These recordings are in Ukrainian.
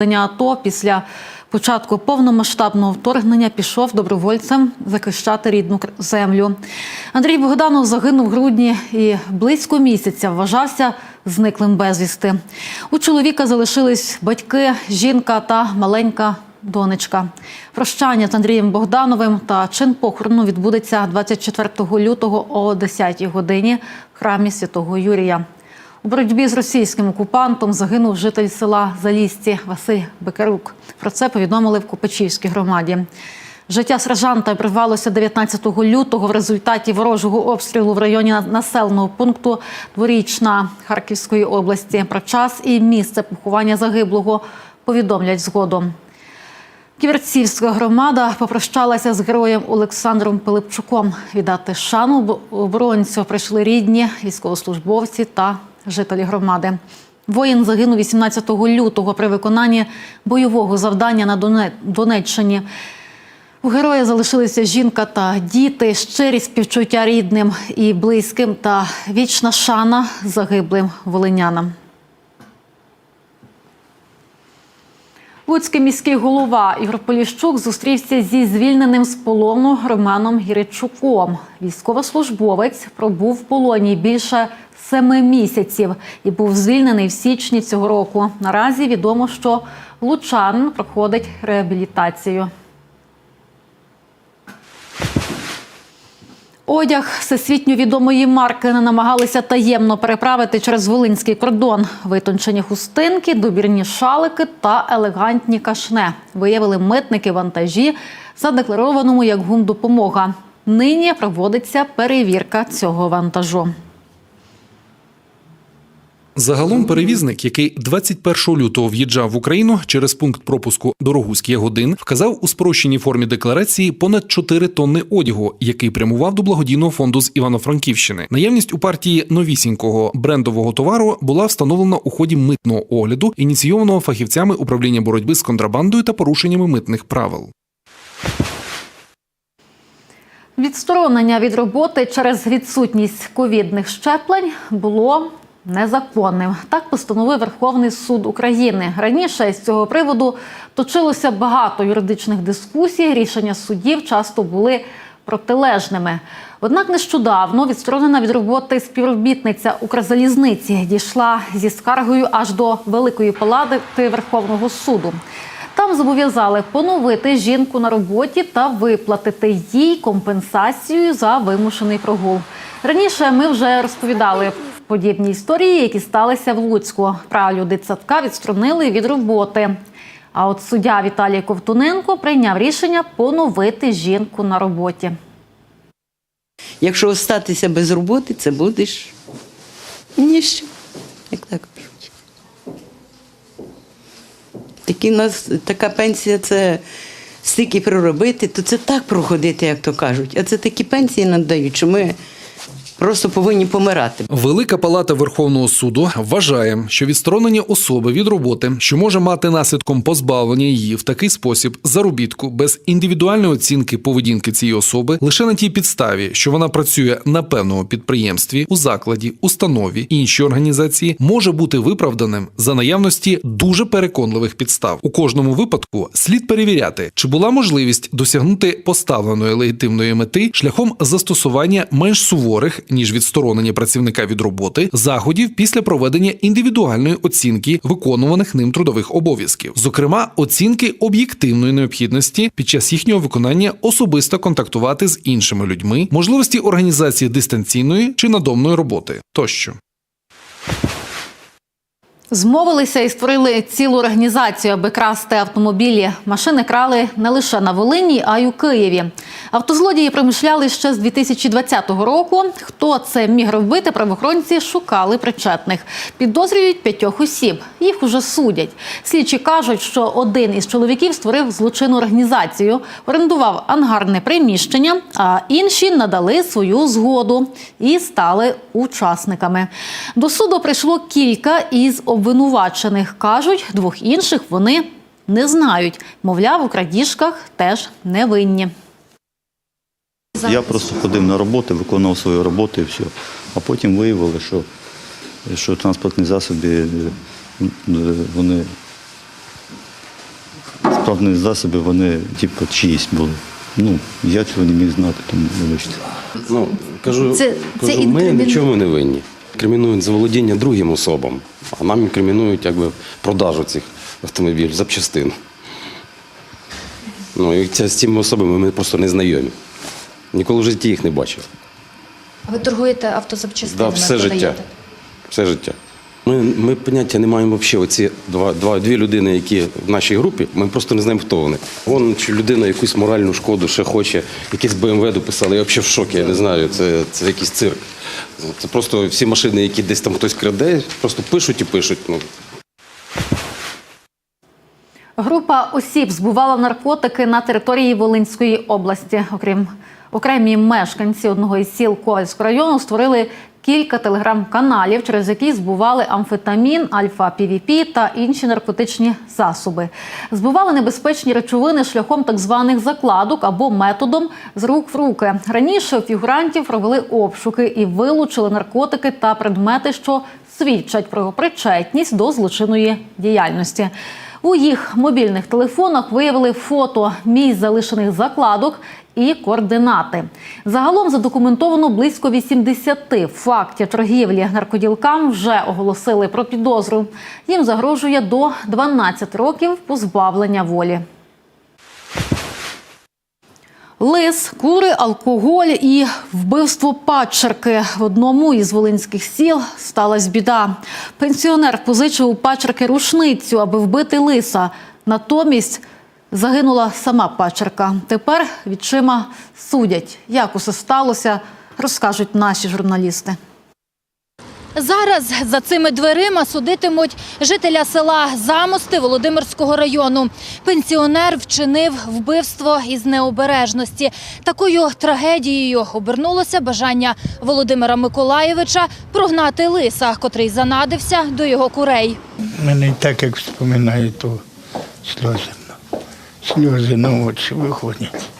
АТО після початку повномасштабного вторгнення пішов добровольцем захищати рідну землю. Андрій Богданов загинув в грудні і близько місяця вважався зниклим безвісти. У чоловіка залишились батьки, жінка та маленька донечка. Прощання з Андрієм Богдановим та чин похорону відбудеться 24 лютого о 10 годині в храмі святого Юрія. У боротьбі з російським окупантом загинув житель села Залісці Василь Бекарук. Про це повідомили в Купачівській громаді. Життя сержанта обірвалося 19 лютого в результаті ворожого обстрілу в районі населеного пункту Дворічна Харківської області. Про час і місце поховання загиблого повідомлять згодом. Ківерцівська громада попрощалася з героєм Олександром Пилипчуком. Віддати шану оборонцю прийшли рідні, військовослужбовці та жителі громади. Воїн загинув 18 лютого при виконанні бойового завдання на Донеччині. У героя залишилися жінка та діти, щирі співчуття рідним і близьким та вічна шана загиблим волинянам. Луцький міський голова Ігор Поліщук зустрівся зі звільненим з полону Романом Гіричуком. Військовослужбовець пробув в полоні більше семи місяців і був звільнений в січні цього року. Наразі відомо, що лучан проходить реабілітацію. Одяг всесвітньо відомої марки не намагалися таємно переправити через волинський кордон. Витончені хустинки, добірні шалики та елегантні кашне виявили митники вантажі, задекларованому як гумдопомога. Нині проводиться перевірка цього вантажу. Загалом перевізник, який 21 лютого в'їжджав в Україну через пункт пропуску Дорогуський Ягодин, вказав у спрощеній формі декларації понад 4 тонни одягу, який прямував до благодійного фонду з Івано-Франківщини. Наявність у партії новісінького брендового товару була встановлена у ході митного огляду, ініційованого фахівцями управління боротьби з контрабандою та порушеннями митних правил. Відсторонення від роботи через відсутність ковідних щеплень було незаконним. Так постановив Верховний суд України. Раніше з цього приводу точилося багато юридичних дискусій. Рішення суддів часто були протилежними. Однак нещодавно відсторонена від роботи співробітниця Укрзалізниці дійшла зі скаргою аж до Великої палати Верховного суду. Там зобов'язали поновити жінку на роботі та виплатити їй компенсацію за вимушений прогул. Раніше ми вже розповідали подібні історії, які сталися в Луцьку. Правлю дитсадка відсторонили від роботи. А от суддя Віталій Ковтуненко прийняв рішення поновити жінку на роботі. Якщо остатися без роботи, це будеш ніщо, як так кажуть. Такі нас, така пенсія це стільки проробити, то це так проходити, як то кажуть. А це такі пенсії надають, що ми просто повинні помирати. Велика палата Верховного суду вважає, що відсторонення особи від роботи, що може мати наслідком позбавлення її в такий спосіб заробітку без індивідуальної оцінки поведінки цієї особи, лише на тій підставі, що вона працює на певному підприємстві, у закладі, установі іншій організації, може бути виправданим за наявності дуже переконливих підстав. У кожному випадку слід перевіряти, чи була можливість досягнути поставленої легітимної мети шляхом застосування менш суворих ніж відсторонення працівника від роботи заходів після проведення індивідуальної оцінки виконуваних ним трудових обов'язків, зокрема оцінки об'єктивної необхідності під час їхнього виконання особисто контактувати з іншими людьми, можливості організації дистанційної чи надомної роботи тощо. Змовилися і створили цілу організацію, аби красти автомобілі. Машини крали не лише на Волині, а й у Києві. Автозлодії промишляли ще з 2020 року. Хто це міг робити, правоохоронці шукали причетних. Підозрюють п'ятьох осіб. Їх уже судять. Слідчі кажуть, що один із чоловіків створив злочинну організацію, орендував ангарне приміщення, а інші надали свою згоду і стали учасниками. До суду прийшло кілька із обвинувачених. Кажуть, двох інших вони не знають. Мовляв, у крадіжках теж не винні. Я просто ходив на роботу, виконував свою роботу і все. А потім виявили, що, що транспортні засоби е, вони транспортні засоби, вони типу чиїсь були. Ну, я цього не міг знати, тому вибачте. Ну, кажу, Це- це ми інкримін- нічому не винні. Кримінують заволодіння другим особам, а нам інкримінують якби продажу цих автомобілів, запчастин. Ну, і ця- з цими особами ми просто не знайомі. Ніколи в житті їх не бачив. А ви торгуєте Да, все все життя. Все життя. Ми, ми поняття не маємо взагалі. Оці два, два, дві людини, які в нашій групі, ми просто не знаємо, хто вони. Вон чи людина якусь моральну шкоду ще хоче, якийсь БМВ дописали. Я взагалі в шокі, я не знаю. Це, це якийсь цирк. Це просто всі машини, які десь там хтось краде, просто пишуть і пишуть. Ну, Група осіб збувала наркотики на території Волинської області. Окрім окремі мешканці одного із сіл Ковальського району створили кілька телеграм-каналів, через які збували амфетамін, альфа-півіпі та інші наркотичні засоби. Збували небезпечні речовини шляхом так званих закладок або методом з рук в руки. Раніше фігурантів провели обшуки і вилучили наркотики та предмети, що свідчать про причетність до злочинної діяльності. У їх мобільних телефонах виявили фото місць залишених закладок і координати. Загалом задокументовано близько 80 фактів торгівлі наркоділкам вже оголосили про підозру. Їм загрожує до 12 років позбавлення волі. Лис, кури, алкоголь і вбивство падчерки в одному із волинських сіл сталася біда. Пенсіонер позичив у падчерки рушницю, аби вбити лиса. Натомість загинула сама падчерка. Тепер відчима судять. Як усе сталося, розкажуть наші журналісти. Зараз за цими дверима судитимуть жителя села Замости Володимирського району. Пенсіонер вчинив вбивство із необережності. Такою трагедією обернулося бажання Володимира Миколаєвича прогнати лиса, котрий занадився до його курей. Мене і так, як вспоминаю, то сльози. Сльози на очі виходять.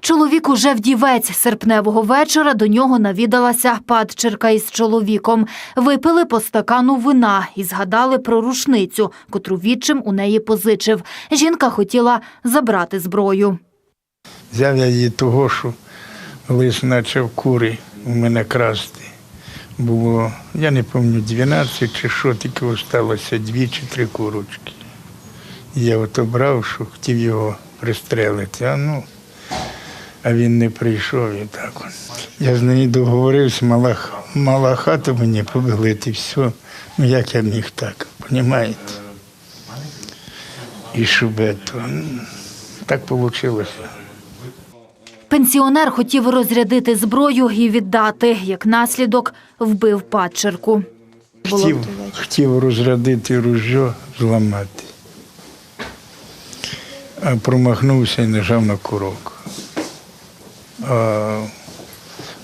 Чоловік уже вдівець. Серпневого вечора до нього навідалася падчерка із чоловіком. Випили по стакану вина і згадали про рушницю, котру відчим у неї позичив. Жінка хотіла забрати зброю. Взяв я її того, що лиш почав кури у мене красти. Було, я не пам'ятаю, 12 чи що, тільки осталося дві чи три курочки. Я от обрав, що хотів його пристрелити, а ну, а він не прийшов і так. Я з нею договорився, мала, мала хату мені побилити, все. Ну як я міг так, розумієте? І ну, так вийшло. Пенсіонер хотів розрядити зброю і віддати. Як наслідок вбив падчерку. Хотів, хотів розрядити ружьо, зламати. Промахнувся і нажав на курок. А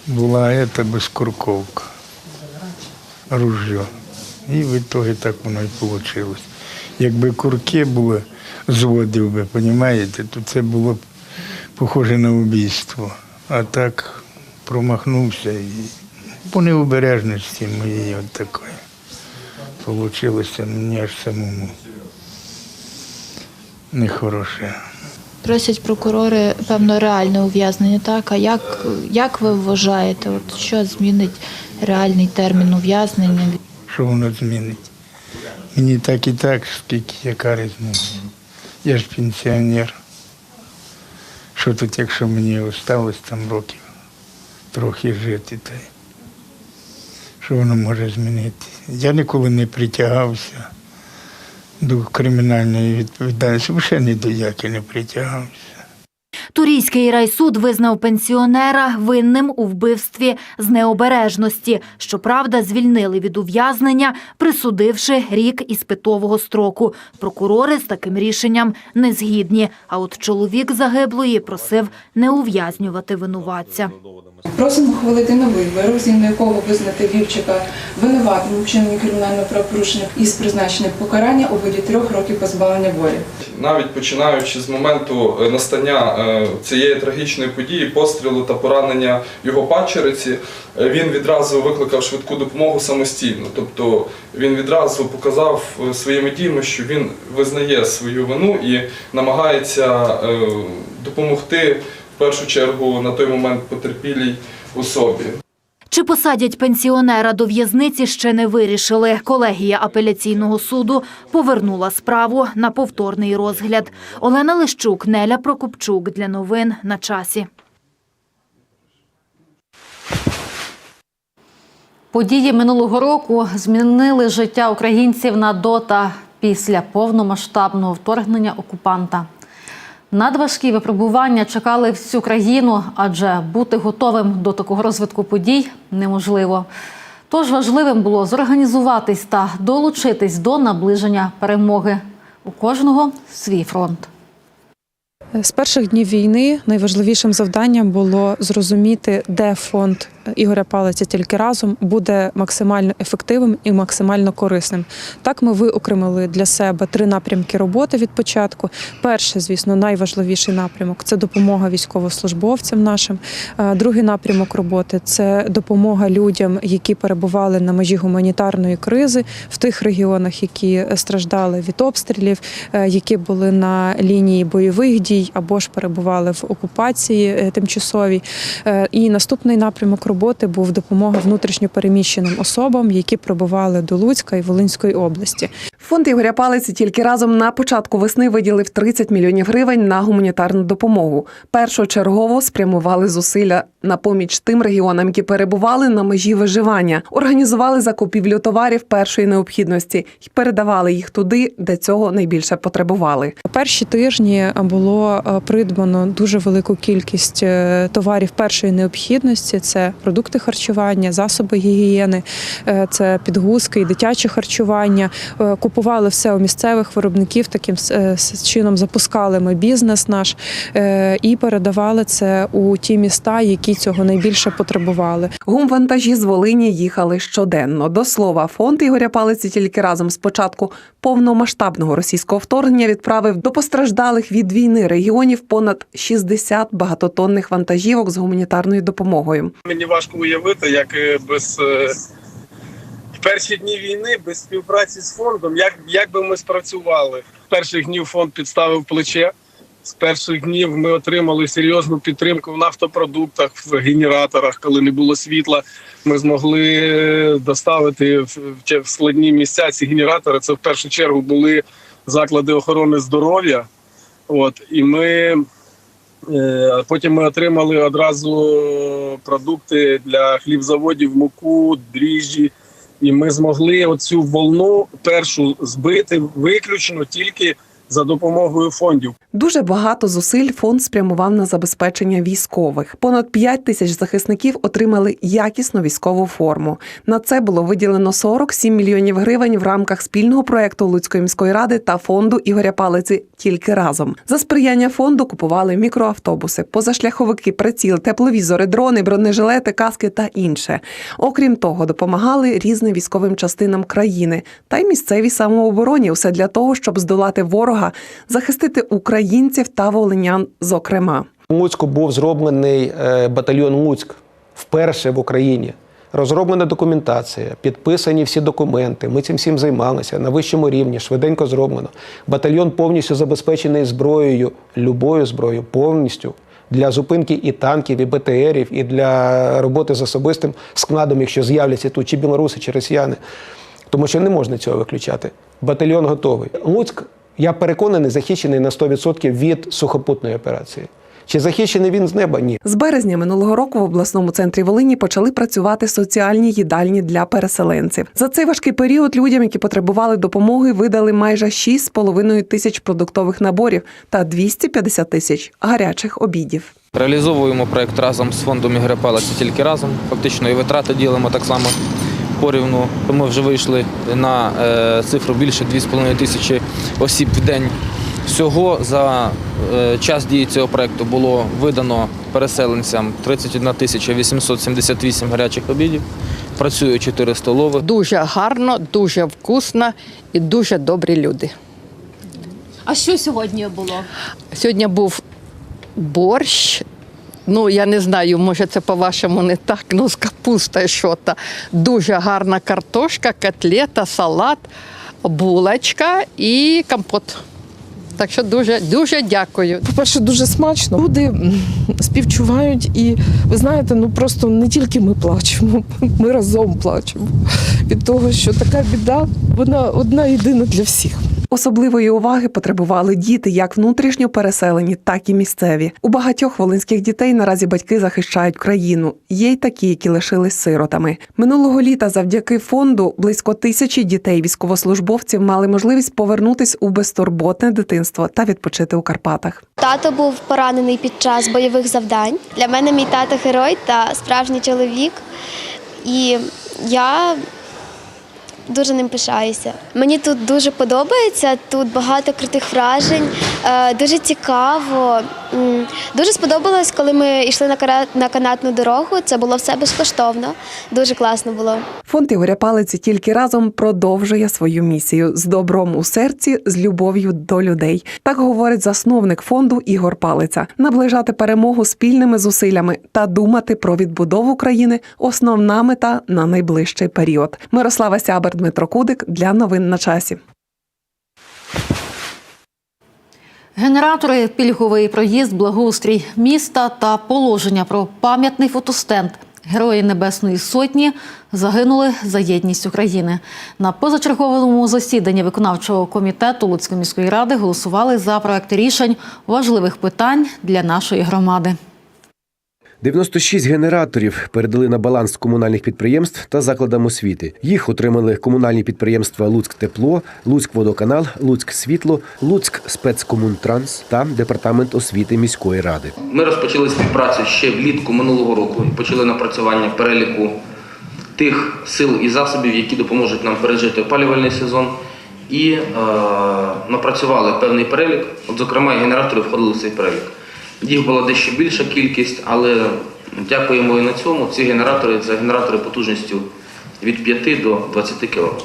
була ета безкурковка, ружьо. І в ітогі так воно і вийшло. Якби курки були, зводив би, розумієте, то це було б похоже на вбійство. А так промахнувся і по необережності моєї от такої. Получилося мені аж самому нехороше. Просять прокурори певно реальне ув'язнення. Так а як, як ви вважаєте, от що змінить реальний термін ув'язнення? Що воно змінить? Мені так і так, скільки яка різниця. Я ж пенсіонер. Що тут, якщо мені осталось там років трохи жити, та що воно може змінити? Я ніколи не притягався до кримінальної відповідальності, взагалі ні до якої не притягався. Турійський райсуд визнав пенсіонера винним у вбивстві з необережності. Щоправда, звільнили від ув'язнення, присудивши рік іспитового строку. Прокурори з таким рішенням не згідні. А от чоловік загиблої просив не ув'язнювати винуватця. Просимо ухвалити новий вирок, згідно якого визнати Вівчика винуватим у вчиненні кримінального правопорушення із призначенням покарання у виді трьох років позбавлення волі. навіть починаючи з моменту е, настання е, цієї трагічної події, пострілу та поранення його падчериці, е, він відразу викликав швидку допомогу самостійно. Тобто він відразу показав е, своїми діями, що він визнає свою вину і намагається е, допомогти в першу чергу на той момент потерпілій особі. Чи посадять пенсіонера до в'язниці, ще не вирішили. Колегія апеляційного суду повернула справу на повторний розгляд. Олена Лищук, Неля Прокопчук для новин на часі. Події минулого року змінили життя українців на до та після повномасштабного вторгнення окупанта. Надважкі випробування чекали всю країну, адже бути готовим до такого розвитку подій неможливо. Тож важливим було зорганізуватись та долучитись до наближення перемоги. У кожного свій фронт. З перших днів війни найважливішим завданням було зрозуміти, де фонд Ігоря Палиця тільки разом буде максимально ефективним і максимально корисним. Так ми виокремили для себе три напрямки роботи від початку. Перший, звісно, найважливіший напрямок це допомога військовослужбовцям нашим. Е, Другий напрямок роботи це допомога людям, які перебували на межі гуманітарної кризи в тих регіонах, які страждали від обстрілів, е, які були на лінії бойових дій або ж перебували в окупації е, тимчасовій. І наступний напрямок роботи був допомога внутрішньопереміщеним особам, які прибували до Луцька і Волинської області. Фонд Ігоря Палиці тільки разом на початку весни виділив 30 мільйонів гривень на гуманітарну допомогу. Першочергово спрямували зусилля на поміч тим регіонам, які перебували на межі виживання, організували закупівлю товарів першої необхідності і передавали їх туди, де цього найбільше потребували. Перші тижні було е, придбано дуже велику кількість е, товарів першої необхідності: це продукти харчування, засоби гігієни, е, це підгузки і дитяче харчування. Купували все у місцевих виробників. Таким е, чином запускали ми бізнес наш е, і передавали це у ті міста, які цього найбільше потребували. Гумвантажі з Волині їхали щоденно. До слова, фонд Ігоря Палиці тільки разом з початку повномасштабного російського вторгнення відправив до постраждалих від війни регіонів понад 60 багатотонних вантажівок з гуманітарною допомогою. Мені важко уявити, як е, без перші дні війни, без співпраці з фондом, як, як би ми спрацювали. З перших днів фонд підставив плече. З перших днів ми отримали серйозну підтримку в нафтопродуктах, в генераторах, коли не було світла. Ми змогли е, доставити в, складні місця ці генератори. Це в першу чергу були заклади охорони здоров'я. От і ми Е, Потім ми отримали одразу продукти для хлібзаводів, муку, дріжджі. І ми змогли оцю волну першу збити виключно тільки за допомогою фондів. Дуже багато зусиль фонд спрямував на забезпечення військових. Понад 5 тисяч захисників отримали якісну військову форму. На це було виділено 47 мільйонів гривень в рамках спільного проекту Луцької міської ради та фонду Ігоря Палиці тільки разом. За сприяння фонду купували мікроавтобуси, позашляховики, приціл, тепловізори, дрони, бронежилети, каски та інше. Окрім того, допомагали різним військовим частинам країни та й місцевій самообороні. Усе для того, щоб здолати ворога, захистити українців та волинян, зокрема. У Луцьку був зроблений е, батальйон Луцьк вперше в Україні. Розроблена документація, підписані всі документи. Ми цим всім займалися на вищому рівні, швиденько зроблено. Батальйон повністю забезпечений зброєю, любою зброєю, повністю для зупинки і танків, і БТРів, і для роботи з особистим складом, якщо з'являться тут чи білоруси, чи росіяни. Тому що не можна цього виключати. Батальйон готовий. Луцьк, я переконаний, захищений на 100% від сухопутної операції. Чи захищений він з неба? Ні. З березня минулого року в обласному центрі Волині почали працювати соціальні їдальні для переселенців. За цей важкий період людям, які потребували допомоги, видали майже 6,5 тисяч продуктових наборів та 250 тисяч гарячих обідів. Реалізовуємо проект разом з фондом Ігоря Палиця тільки разом. Фактично і витрати ділимо так само порівну. Ми вже вийшли на е, цифру більше 2,5 тисячі осіб в день. Всього за е, час дії цього проекту було видано переселенцям 31 тисяча 878 гарячих обідів. Працює 4 столови. Дуже гарно, дуже вкусно і дуже добрі люди. А що сьогодні було? Сьогодні був борщ. Ну, я не знаю, може це по-вашому не так, ну з капустою що-то. Дуже гарна картошка, котлета, салат, булочка і компот. Так що дуже, дуже дякую. По-перше, дуже смачно. Люди співчувають, і ви знаєте, ну просто не тільки ми плачемо, ми разом плачемо від того, що така біда, вона одна єдина для всіх. Особливої уваги потребували діти, як внутрішньо переселені, так і місцеві. У багатьох волинських дітей наразі батьки захищають країну. Є й такі, які лишились сиротами. Минулого літа, завдяки фонду, близько тисячі дітей військовослужбовців мали можливість повернутись у безтурботне дитинство та відпочити у Карпатах. Тато був поранений під час бойових завдань. Для мене мій тато герой та справжній чоловік. І я дуже ним пишаюся. Мені тут дуже подобається, тут багато крутих вражень, е, дуже цікаво. Дуже сподобалось, коли ми йшли на канатну дорогу. Це було все безкоштовно. Дуже класно було. Фонд Ігоря Палиці тільки разом продовжує свою місію з добром у серці, з любов'ю до людей. Так говорить засновник фонду Ігор Палиця. Наближати перемогу спільними зусиллями та думати про відбудову країни основна мета на найближчий період. Мирослава Сябер, Дмитро Кудик для новин на часі. Генератори, пільговий проїзд, благоустрій міста та положення про пам'ятний фотостенд. Герої Небесної Сотні загинули за єдність України. На позачерговому засіданні виконавчого комітету Луцької міської ради голосували за проекти рішень важливих питань для нашої громади. 96 генераторів передали на баланс комунальних підприємств та закладам освіти. Їх отримали комунальні підприємства Луцьк Тепло, Луцьк Водоканал, Луцьк Світло, Луцьк Спецкомунтранс та департамент освіти міської ради. Ми розпочали співпрацю ще влітку минулого року і почали напрацювання переліку тих сил і засобів, які допоможуть нам пережити опалювальний сезон. І е, напрацювали певний перелік. От, зокрема, і генератори входили в цей перелік. Їх була дещо більша кількість, але дякуємо і на цьому. Ці генератори це генератори потужністю від 5 до 20 кВт.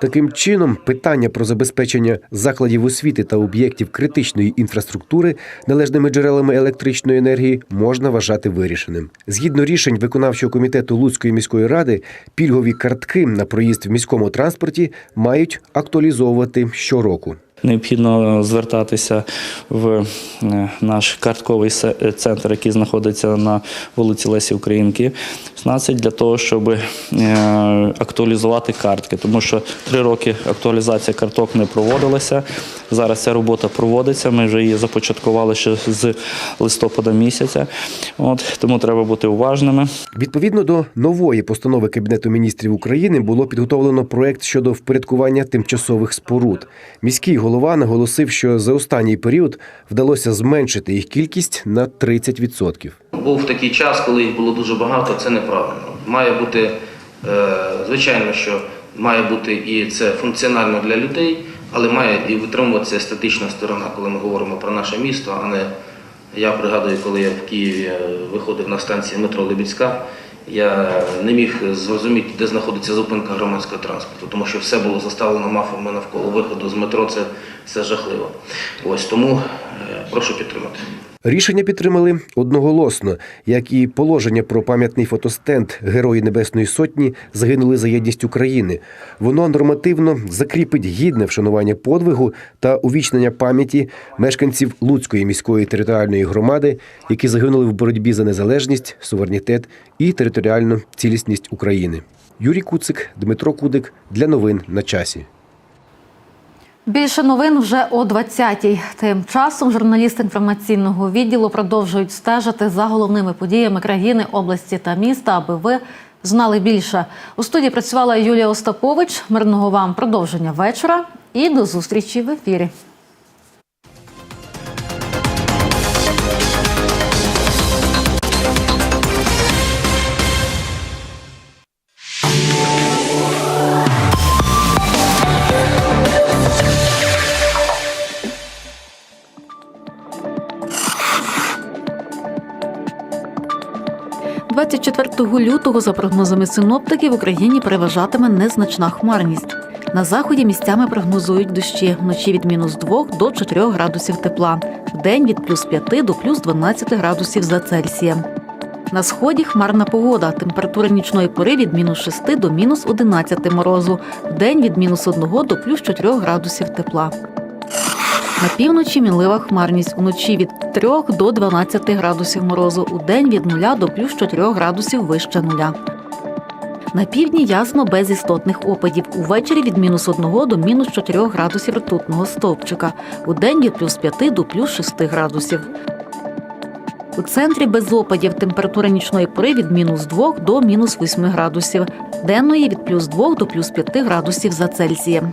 Таким чином, питання про забезпечення закладів освіти та об'єктів критичної інфраструктури належними джерелами електричної енергії можна вважати вирішеним. Згідно рішень виконавчого комітету Луцької міської ради, пільгові картки на проїзд в міському транспорті мають актуалізовувати щороку. Необхідно звертатися в е, наш картковий е, центр, який знаходиться на вулиці Лесі Українки, 16, для того, щоб е, актуалізувати картки, тому що три роки актуалізація карток не проводилася. Зараз ця робота проводиться. Ми вже її започаткували ще з листопада місяця. От тому треба бути уважними. Відповідно до нової постанови Кабінету міністрів України було підготовлено проект щодо впорядкування тимчасових споруд. Міський голова наголосив, що за останній період вдалося зменшити їх кількість на 30%. Був такий час, коли їх було дуже багато, це неправильно. Має бути, е, звичайно, що має бути і це функціонально для людей, але має і витримуватися естетична сторона, коли ми говоримо про наше місто, а не я пригадую, коли я в Києві е, виходив на станції метро Лебідська, я не міг зрозуміти, де знаходиться зупинка громадського транспорту, тому що все було заставлено мафами навколо виходу з метро. Це, це жахливо. Ось тому е, прошу підтримати. Рішення підтримали одноголосно, як і положення про пам'ятний фотостенд Герої Небесної Сотні загинули за єдність України. Воно нормативно закріпить гідне вшанування подвигу та увічнення пам'яті мешканців Луцької міської територіальної громади, які загинули в боротьбі за незалежність, суверенітет і територіальну цілісність України. Юрій Куцик, Дмитро Кудик для новин на часі. Більше новин вже о 20-й. Тим часом журналісти інформаційного відділу продовжують стежити за головними подіями країни, області та міста, аби ви знали більше. У студії працювала Юлія Остапович. Мирного вам продовження вечора і до зустрічі в ефірі. – 24 лютого, за прогнозами синоптиків, в Україні переважатиме незначна хмарність. На заході місцями прогнозують дощі вночі від мінус 2 до 4 градусів тепла, вдень від плюс 5 до плюс 12 градусів за Цельсієм. На сході хмарна погода. Температура нічної пори від мінус 6 до мінус 11 морозу, вдень від мінус 1 до плюс 4 градусів тепла. На півночі мінлива хмарність. Уночі від 3 до 12 градусів морозу, у день від 0 до плюс 4 градусів вище нуля. На півдні ясно без істотних опадів. Увечері від мінус 1 до мінус 4 градусів ртутного стовпчика. У день від плюс 5 до плюс 6 градусів. У центрі без опадів температура нічної пори від мінус 2 до мінус 8 градусів, денної від плюс 2 до плюс 5 градусів за Цельсієм.